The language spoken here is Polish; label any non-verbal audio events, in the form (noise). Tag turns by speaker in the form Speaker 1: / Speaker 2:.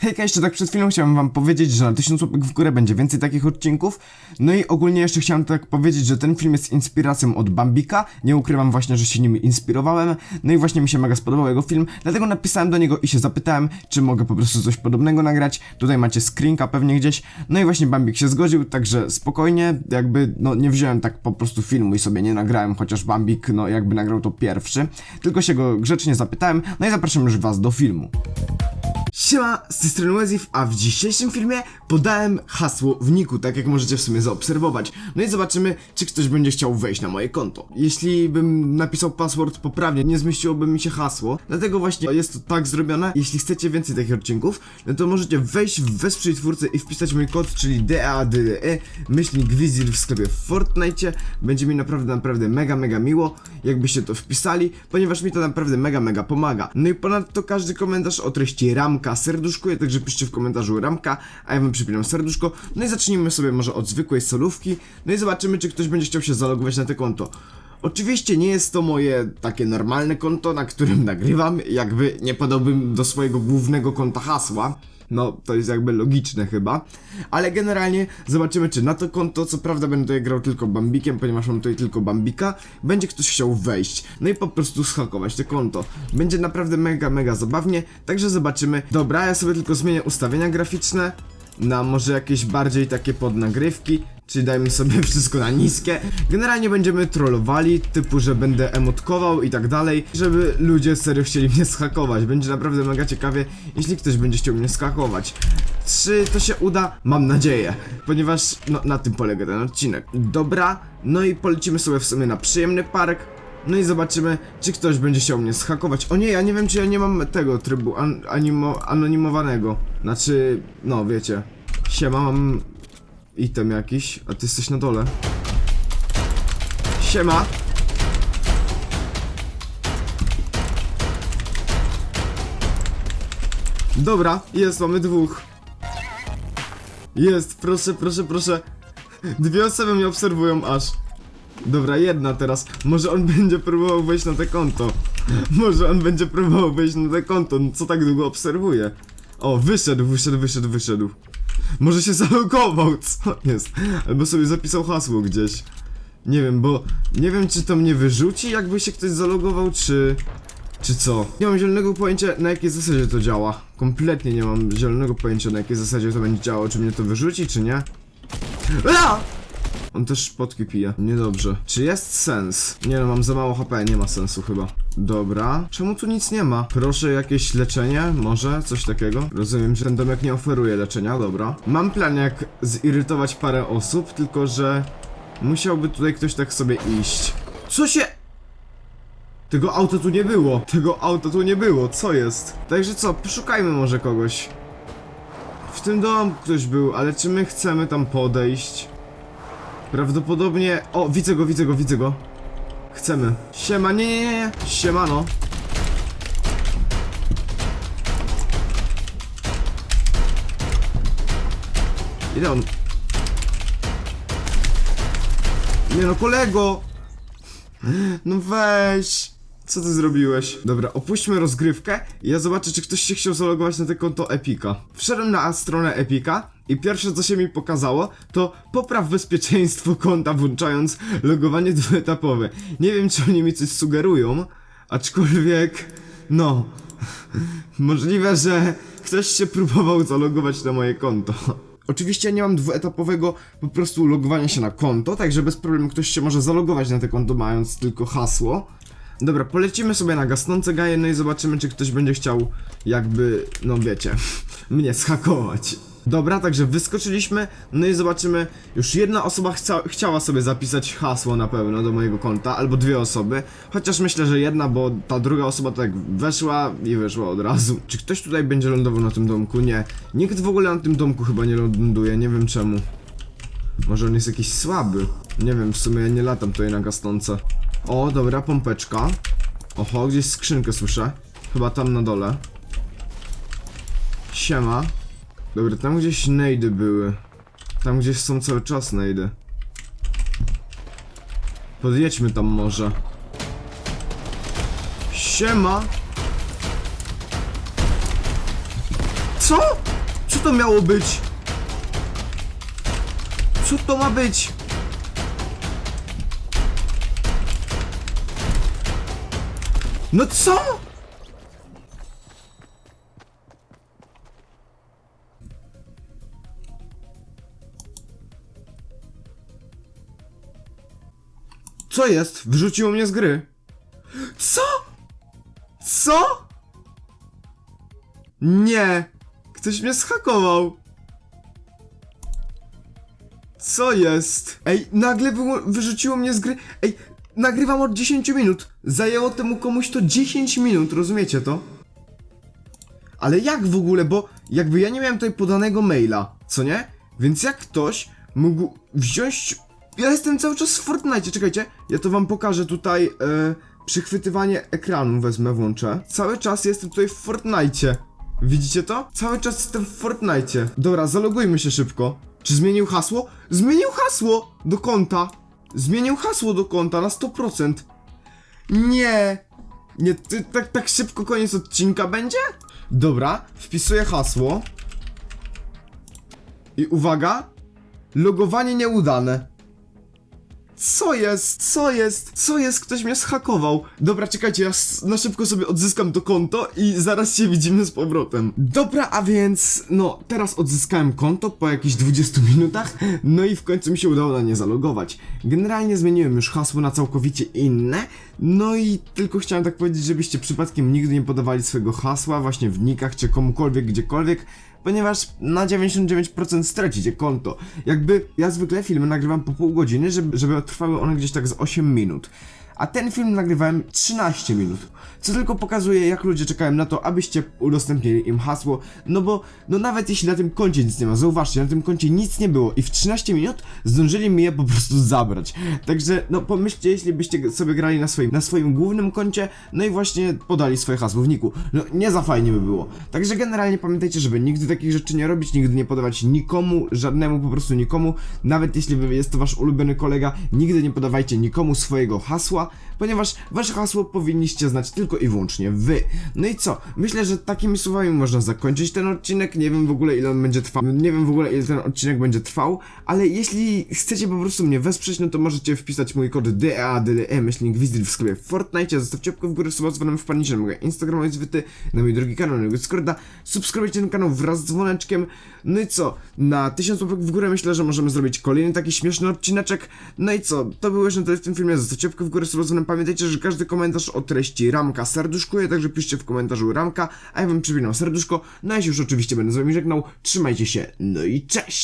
Speaker 1: Hejka, jeszcze tak przed chwilą chciałem wam powiedzieć, że na 1000 łapek w górę będzie więcej takich odcinków. No i ogólnie jeszcze chciałem tak powiedzieć, że ten film jest inspiracją od Bambika. Nie ukrywam właśnie, że się nim inspirowałem. No i właśnie mi się mega spodobał jego film, dlatego napisałem do niego i się zapytałem, czy mogę po prostu coś podobnego nagrać. Tutaj macie screenka pewnie gdzieś. No i właśnie Bambik się zgodził, także spokojnie, jakby no nie wziąłem tak po prostu filmu i sobie nie nagrałem, chociaż Bambik no jakby nagrał to pierwszy. Tylko się go grzecznie zapytałem, no i zapraszam już was do filmu. Siema, z tej strony a w dzisiejszym filmie podałem hasło w niku, tak jak możecie w sumie zaobserwować. No i zobaczymy, czy ktoś będzie chciał wejść na moje konto. Jeśli bym napisał password poprawnie, nie zmieściłoby mi się hasło, dlatego właśnie jest to tak zrobione. Jeśli chcecie więcej takich odcinków, no to możecie wejść w wesprzyj twórcę i wpisać mój kod, czyli DADE, E, myślnik Wizir w sklepie w Fortnite. Będzie mi naprawdę, naprawdę mega, mega miło, jakbyście to wpisali, ponieważ mi to naprawdę mega, mega pomaga. No i ponadto każdy komentarz o treści ramka serduszkuje, także piszcie w komentarzu ramka, a ja wam przypinam serduszko. No i zacznijmy sobie może od zwykłej solówki, no i zobaczymy, czy ktoś będzie chciał się zalogować na to konto. Oczywiście nie jest to moje takie normalne konto, na którym nagrywam, jakby nie podałbym do swojego głównego konta hasła. No, to jest jakby logiczne chyba. Ale generalnie zobaczymy, czy na to konto, co prawda będę tutaj grał tylko Bambikiem, ponieważ mam tutaj tylko Bambika, będzie ktoś chciał wejść. No i po prostu schakować to konto. Będzie naprawdę mega, mega zabawnie, także zobaczymy. Dobra, ja sobie tylko zmienię ustawienia graficzne na może jakieś bardziej takie podnagrywki, czyli dajmy sobie (laughs) wszystko na niskie. Generalnie będziemy trollowali, typu, że będę emotkował i tak dalej, żeby ludzie serio chcieli mnie schakować. Będzie naprawdę mega ciekawie, jeśli ktoś będzie chciał mnie schakować. Czy to się uda? Mam nadzieję, ponieważ no, na tym polega ten odcinek. Dobra, no i polecimy sobie w sumie na przyjemny park. No i zobaczymy, czy ktoś będzie chciał mnie schakować. O nie, ja nie wiem, czy ja nie mam tego trybu an animo anonimowanego. Znaczy, no wiecie. Siema, mam item jakiś, a ty jesteś na dole. Siema. Dobra, jest, mamy dwóch. Jest, proszę, proszę, proszę. Dwie osoby mnie obserwują aż. Dobra, jedna teraz. Może on będzie próbował wejść na te konto. Może on będzie próbował wejść na te konto. No, Co tak długo obserwuje? O, wyszedł, wyszedł, wyszedł, wyszedł. Może się (laughs) zalogował, co jest? Albo sobie zapisał hasło gdzieś. Nie wiem, bo nie wiem czy to mnie wyrzuci, jakby się ktoś zalogował, czy... Czy co? Nie mam zielonego pojęcia na jakiej zasadzie to działa. Kompletnie nie mam zielonego pojęcia na jakiej zasadzie to będzie działało, czy mnie to wyrzuci, czy nie. A! On też szpotki pije. Niedobrze. Czy jest sens? Nie no, mam za mało HP, nie ma sensu chyba. Dobra. Czemu tu nic nie ma? Proszę jakieś leczenie? Może? Coś takiego? Rozumiem, że ten domek nie oferuje leczenia, dobra. Mam plan jak zirytować parę osób, tylko że... Musiałby tutaj ktoś tak sobie iść. Co się... Tego auta tu nie było. Tego auta tu nie było. Co jest? Także co, poszukajmy może kogoś. W tym domu ktoś był, ale czy my chcemy tam podejść? Prawdopodobnie... O, widzę go, widzę go, widzę go. Chcemy. Siema, nie, nie, nie. Siemano. Ile on... Nie no, kolego! No weź! Co ty zrobiłeś? Dobra, opuśćmy rozgrywkę i ja zobaczę, czy ktoś się chciał zalogować na to konto Epika. Wszedłem na stronę Epika i pierwsze, co się mi pokazało, to popraw bezpieczeństwo konta, włączając logowanie dwuetapowe. Nie wiem, czy oni mi coś sugerują, aczkolwiek... No... (laughs) Możliwe, że ktoś się próbował zalogować na moje konto. Oczywiście nie mam dwuetapowego po prostu logowania się na konto, także bez problemu ktoś się może zalogować na to konto mając tylko hasło. Dobra, polecimy sobie na gasnące gaje, no i zobaczymy, czy ktoś będzie chciał jakby, no wiecie, (laughs) mnie schakować. Dobra, także wyskoczyliśmy, no i zobaczymy, już jedna osoba chca, chciała sobie zapisać hasło na pewno do mojego konta, albo dwie osoby, chociaż myślę, że jedna, bo ta druga osoba tak weszła i wyszła od razu. Czy ktoś tutaj będzie lądował na tym domku? Nie. Nikt w ogóle na tym domku chyba nie ląduje, nie wiem czemu. Może on jest jakiś słaby. Nie wiem, w sumie ja nie latam tutaj na gasnące. O, dobra, pompeczka. Oho, gdzieś skrzynkę słyszę. Chyba tam na dole. Siema. Dobra, tam gdzieś nejdy były. Tam gdzieś są cały czas nejdy. Podjedźmy tam może. Siema! Co? Co to miało być? Co to ma być? No co? Co jest? Wyrzuciło mnie z gry. Co? Co? Nie! Ktoś mnie schakował! Co jest? Ej, nagle wyrzuciło mnie z gry. Ej, nagrywam od 10 minut. Zajęło temu komuś to 10 minut, rozumiecie to? Ale jak w ogóle, bo jakby ja nie miałem tutaj podanego maila, co nie? Więc jak ktoś mógł wziąć... Ja jestem cały czas w Fortnite, czekajcie, ja to wam pokażę tutaj, e, przychwytywanie ekranu wezmę, włączę. Cały czas jestem tutaj w Fortnite. Widzicie to? Cały czas jestem w Fortnite. Dobra, zalogujmy się szybko. Czy zmienił hasło? Zmienił hasło do konta. Zmienił hasło do konta na 100%. Nie. Nie, ty, tak, tak szybko koniec odcinka będzie? Dobra, wpisuję hasło. I uwaga, logowanie nieudane. Co jest? Co jest? Co jest? Ktoś mnie zhakował. Dobra, czekajcie, ja na szybko sobie odzyskam to konto i zaraz się widzimy z powrotem. Dobra, a więc, no, teraz odzyskałem konto po jakichś 20 minutach, no i w końcu mi się udało na nie zalogować. Generalnie zmieniłem już hasło na całkowicie inne, no i tylko chciałem tak powiedzieć, żebyście przypadkiem nigdy nie podawali swojego hasła właśnie w nikach czy komukolwiek, gdziekolwiek, ponieważ na 99% stracicie konto. Jakby ja zwykle filmy nagrywam po pół godziny, żeby, żeby trwały one gdzieś tak z 8 minut. A ten film nagrywałem 13 minut. Co tylko pokazuje, jak ludzie czekają na to, abyście udostępnili im hasło. No bo, no nawet jeśli na tym koncie nic nie ma, zauważcie, na tym koncie nic nie było i w 13 minut zdążyli mi je po prostu zabrać. Także, no pomyślcie, jeśli byście sobie grali na swoim, na swoim głównym koncie, no i właśnie podali swoje hasło w niku. No nie za fajnie by było. Także generalnie pamiętajcie, żeby nigdy takich rzeczy nie robić, nigdy nie podawać nikomu, żadnemu, po prostu nikomu, nawet jeśli jest to wasz ulubiony kolega, nigdy nie podawajcie nikomu swojego hasła, ponieważ wasze hasło powinniście znać tylko i wyłącznie wy. No i co? Myślę, że takimi słowami można zakończyć ten odcinek. Nie wiem w ogóle ile on będzie trwał. Nie wiem w ogóle ile ten odcinek będzie trwał, ale jeśli chcecie po prostu mnie wesprzeć, no to możecie wpisać mój kod DADDE, myślnik wizyt w sklepie Fortnite, zostawcie łapkę w górę, suba dzwonem wpadnijcie na mojego Instagrama jest wyty, na mój drugi kanał, na mojego Discorda, subskrybujcie ten kanał wraz z dzwoneczkiem. No i co? Na 1000 łapek w górę myślę, że możemy zrobić kolejny taki śmieszny odcineczek. No i co? To było już na tyle w tym filmie, zostawcie łapkę w górę, suba dzwonem. Pamiętajcie, że każdy komentarz o treści ramka serduszkuje, także piszcie w komentarzu ramka, a ja wam przypinam serduszko. No ja się już oczywiście będę z wami żegnał. Trzymajcie się, no i cześć!